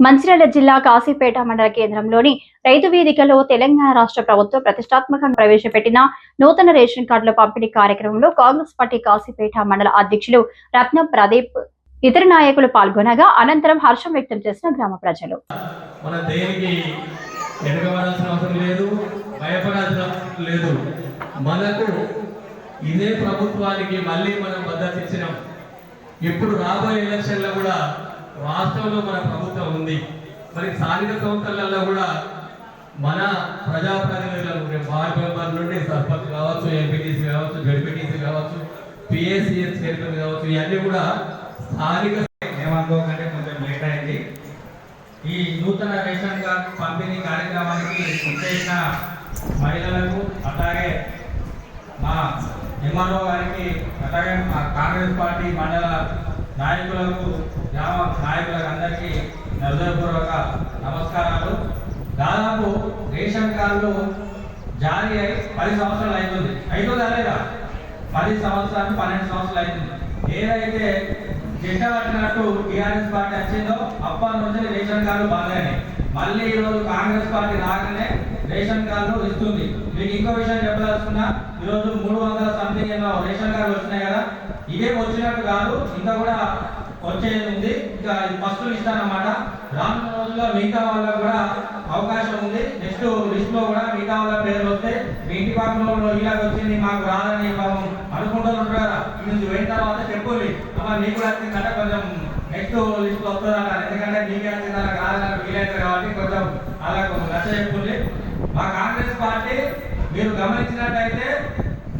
మంచిర్యాల జిల్లా కాశీపేట మండల కేంద్రంలోని రైతు వేదికలో తెలంగాణ రాష్ట్ర ప్రభుత్వం ప్రతిష్టాత్మకంగా ప్రవేశపెట్టిన నూతన రేషన్ కార్డుల పంపిణీ కార్యక్రమంలో కాంగ్రెస్ పార్టీ కాశీపేట మండల అధ్యక్షులు రత్నం ప్రదీప్ ఇతర నాయకులు పాల్గొనగా అనంతరం హర్షం వ్యక్తం చేసిన గ్రామ ప్రజలు. మన దేనికి అవసరం లేదు భయపడాల్సిన లేదు. మనకు ఇదే ప్రభుత్వానికి మళ్ళీ మనం మద్దతు ఇచ్చినాం. ఇప్పుడు రాబోయే ఎలక్షన్లో కూడా రాష్ట్రంలో మన ప్రభుత్వం ఉంది. మరి స్థానిక సంస్థలలో కూడా మన ప్రజాప్రతినిధులను వార్డ్ మెంబర్ నుండి సర్పంచ్ కావచ్చు ఎంపీటీసీ కావచ్చు జడ్పీటీసీ కావచ్చు పిఎస్సిఎస్ చైర్మన్ కావచ్చు ఇవన్నీ కూడా స్థానిక ఏమనుకోకంటే కొంచెం లేట్ అయింది ఈ నూతన రేషన్ కార్డ్ పంపిణీ కార్యక్రమానికి విచ్చేసిన మహిళలకు అలాగే మా ఎంఆర్ఓ గారికి అలాగే మా కాంగ్రెస్ పార్టీ మండల నాయకులకు గ్రామ నాయకులకు అందరికీ హృదయపూర్వక నమస్కారాలు. దాదాపు రేషన్ కార్డులు జారీ అయి పది సంవత్సరాలు అవుతుంది అవుతుందా లేదా? పది సంవత్సరాలు పన్నెండు సంవత్సరాలు అవుతుంది ఏదైతే జెండా పట్టినట్టు టీఆర్ఎస్ పార్టీ వచ్చిందో అప్పటి నుంచి రేషన్ కార్డు బాగానే. మళ్ళీ ఈరోజు కాంగ్రెస్ పార్టీ రాగానే రేషన్ కార్డు ఇస్తుంది. మీకు ఇంకో విషయం చెప్పదలుచుకున్నా ఈరోజు మూడు వందల సంథింగ్ ఏమో రేషన్ కార్డు వచ్చినాయి కదా. ఇవేం వచ్చినట్టు కాదు ఇంకా కూడా వచ్చేది ఉంది. ఇంకా ఫస్ట్ లిస్ట్ అన్నమాట. రానున్న రోజుల్లో మిగతా వాళ్ళకు కూడా అవకాశం ఉంది. నెక్స్ట్ లిస్ట్లో కూడా మిగతా వాళ్ళ పేర్లు వస్తే మీ ఇంటి పక్కన ఇలాగ వచ్చింది మాకు రాదని పాపం అనుకుంటూ ఉంటారు కదా. నుంచి పోయిన తర్వాత చెప్పండి. అమ్మ మీకు కూడా కొంచెం నెక్స్ట్ లిస్ట్ వస్తుంది ఎందుకంటే మీకే వచ్చింది అలా కాదని వీలైతే కాబట్టి కొంచెం అలా నచ్చ చెప్పుకోండి. మా కాంగ్రెస్ పార్టీ మీరు గమనించినట్టయితే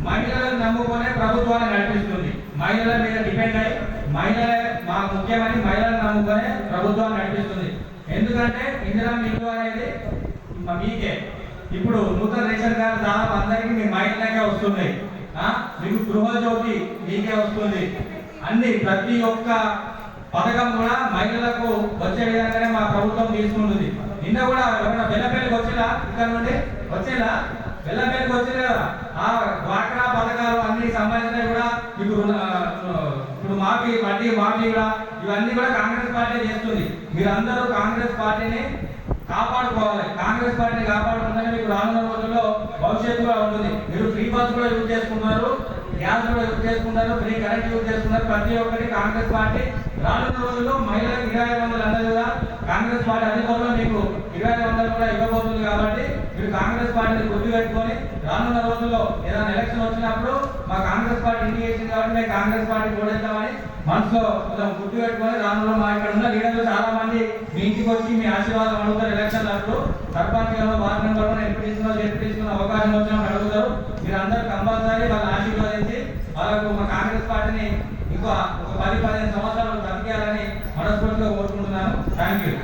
మహిళలను నమ్ముకునే ప్రభుత్వాన్ని నడిపిస్తుంది. మహిళల మీద డిపెండ్ అయి మహిళలే మా ముఖ్యమని మహిళలను నమ్ముకునే ప్రభుత్వాన్ని నడిపిస్తుంది. ఎందుకంటే ఇందిరా ఇల్లు అనేది మీకే. ఇప్పుడు నూతన రేషన్ కార్డు దాదాపు అందరికీ మీ మహిళలకే వస్తుంది. మీకు గృహజ్యోతి మీకే వస్తుంది. అన్ని ప్రతి ఒక్క పథకం కూడా మహిళలకు వచ్చే విధంగానే మా ప్రభుత్వం తీసుకుంటుంది. నిన్న కూడా ఎవరైనా బెల్లపల్లికి వచ్చేలా? ఇక్కడ నుండి వచ్చేలా? బెల్లపల్లికి వచ్చేలా? ఆ డ్వాక్రా పథకాలు అన్ని సంబంధించినవి కూడా ఇప్పుడు ఇప్పుడు మాఫీ వడ్డీ మాఫీ కూడా ఇవన్నీ కూడా కాంగ్రెస్ పార్టీ చేస్తుంది. మీరందరూ కాంగ్రెస్ పార్టీని కాపాడుకోవాలి. కాంగ్రెస్ పార్టీని కాపాడుకుంటే మీకు రానున్న రోజుల్లో భవిష్యత్తు కూడా ఉంటుంది. మీరు ఫ్రీ బస్ కూడా యూజ్ చేసుకున్నారు గ్యాస్ కూడా యూజ్ చేసుకున్నారు ఫ్రీ కరెంట్ యూజ్ చేసుకున్నారు ప్రతి ఒక్కటి కాంగ్రెస్ పార్టీ రానున్న రోజుల్లో మహిళలకు ఇరవై వందలు అన్నది కూడా కాంగ్రెస్ పార్టీ అధికారంలో మీకు ఇరవై వందలు కూడా ఇవ్వబోతుంది కాబట్టి మీరు కాంగ్రెస్ పార్టీని గుర్తు పెట్టుకొని రానున్న రోజుల్లో ఏదైనా ఎలక్షన్ వచ్చినప్పుడు మా కాంగ్రెస్ పార్టీ ఇంటికి చేసింది కాబట్టి మేము కాంగ్రెస్ పార్టీ ఓడేద్దామని మనసులో కొంచెం గుర్తు పెట్టుకొని రానులో మా ఇక్కడ ఉన్న లీడర్లు చాలా మంది మీ ఇంటికి వచ్చి మీ ఆశీర్వాదం అడుగుతారు ఎలక్షన్ అప్పుడు. సర్పంచ్లో గారు వార్డు మెంబర్లు ఎప్పుడు తీసుకున్న జడ్పీ తీసుకున్న అవకాశం వచ్చినప్పుడు అడుగుతారు. మీరు అందరూ కంపల్సరీ వాళ్ళని ఆశీర్వాదించి వాళ్ళకు మా కాంగ్రెస్ పార్టీని ఇంకో ఒక పది పదిహేను సంవత్సరాలు బ్రతికేయాలని మనస్ఫూర్తిగా కోరుకుంటున్నాను. Thank you